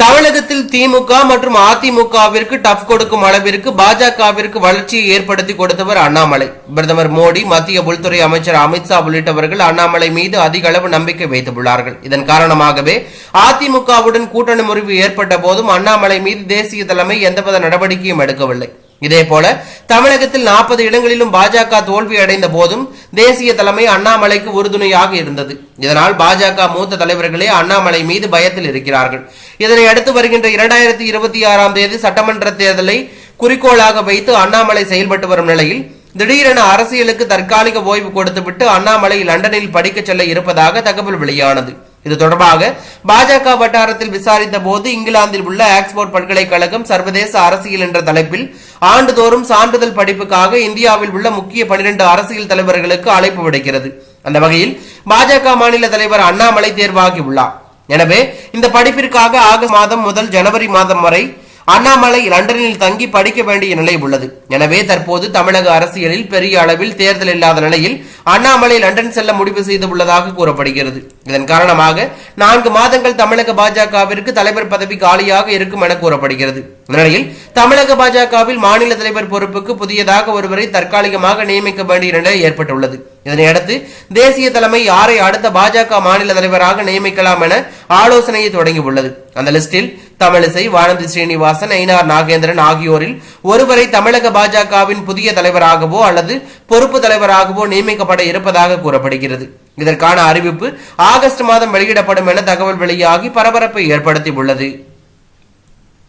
தமிழகத்தில் திமுக மற்றும் அதிமுகவிற்கு டஃப் கொடுக்கும் அளவிற்கு பாஜகவிற்கு வளர்ச்சியை ஏற்படுத்தி கொடுத்தவர் அண்ணாமலை. பிரதமர் மோடி மத்திய உள்துறை அமைச்சர் அமித்ஷா உள்ளிட்டவர்கள் அண்ணாமலை மீது அதிக அளவு நம்பிக்கை வைத்துள்ளார்கள். இதன் காரணமாகவே அதிமுகவுடன் கூட்டணி முறிவு ஏற்பட்ட போதும் அண்ணாமலை மீது தேசிய தலைமை எந்தவித நடவடிக்கையும் எடுக்கவில்லை. இதேபோல தமிழகத்தில் நாற்பது இடங்களிலும் பாஜக தோல்வி அடைந்த போதும் தேசிய தலைமை அண்ணாமலைக்கு உறுதுணையாக இருந்தது. இதனால் பாஜக மூத்த தலைவர்களே அண்ணாமலை மீது பயத்தில் இருக்கிறார்கள். இதனை அடுத்து வருகின்ற இரண்டாயிரத்தி இருபத்தி ஆறாம் தேதி சட்டமன்ற தேர்தலை குறிக்கோளாக வைத்து அண்ணாமலை செயல்பட்டு வரும் நிலையில் திடீரென அரசியலுக்கு தற்காலிக ஓய்வு கொடுத்துவிட்டு அண்ணாமலை லண்டனில் படிக்கச் செல்ல இருப்பதாக தகவல் வெளியானது. இது தொடர்பாக பாஜக வட்டாரத்தில் விசாரித்த போது இங்கிலாந்தில் உள்ள ஆக்ஸ்போர்ட் பல்கலைக்கழகம் சர்வதேச அரசியல் என்ற தலைப்பில் ஆண்டுதோறும் சான்றிதழ் படிப்புக்காக இந்தியாவில் உள்ள முக்கிய பனிரெண்டு அரசியல் தலைவர்களுக்கு அழைப்பு விடுக்கிறது. அந்த வகையில் பாஜக மாநில தலைவர் அண்ணாமலை தேர்வாகி உள்ளார் எனவே இந்த படிப்பிற்காக ஆகஸ்ட் மாதம் முதல் ஜனவரி மாதம் வரை அண்ணாமலை லண்டனில் தங்கி படிக்க வேண்டிய நிலை உள்ளது. எனவே தற்போது தமிழக அரசியலில் பெரிய அளவில் தேர்தல் இல்லாத நிலையில் அண்ணாமலை லண்டன் செல்ல முடிவு செய்துள்ளதாக கூறப்படுகிறது. இதன் காரணமாக நான்கு மாதங்கள் தமிழக பாஜகவிற்கு தலைவர் பதவி காலியாக இருக்கும் என கூறப்படுகிறது. இந்நிலையில் தமிழக பாஜகவில் மாநில தலைவர் பொறுப்புக்கு புதியதாக ஒருவரை தற்காலிகமாக நியமிக்க வேண்டிய நிலை ஏற்பட்டுள்ளது. இதனையடுத்து தேசிய தலைமை யாரை அடுத்த பாஜக மாநில தலைவராக நியமிக்கலாம் என ஆலோசனையை தொடங்கியுள்ளது. அந்த லிஸ்டில் தமிழிசை வானதி ஸ்ரீனிவாசன் ஐனார் நாகேந்திரன் ஆகியோரில் ஒருவரை தமிழக பாஜகவின் புதிய தலைவராகவோ அல்லது பொறுப்பு தலைவராகவோ நியமிக்கப்பட இருப்பதாக கூறப்படுகிறது. இதற்கான அறிவிப்பு ஆகஸ்ட் மாதம் வெளியிடப்படும் என தகவல் வெளியாகி பரபரப்பை ஏற்படுத்தி உள்ளது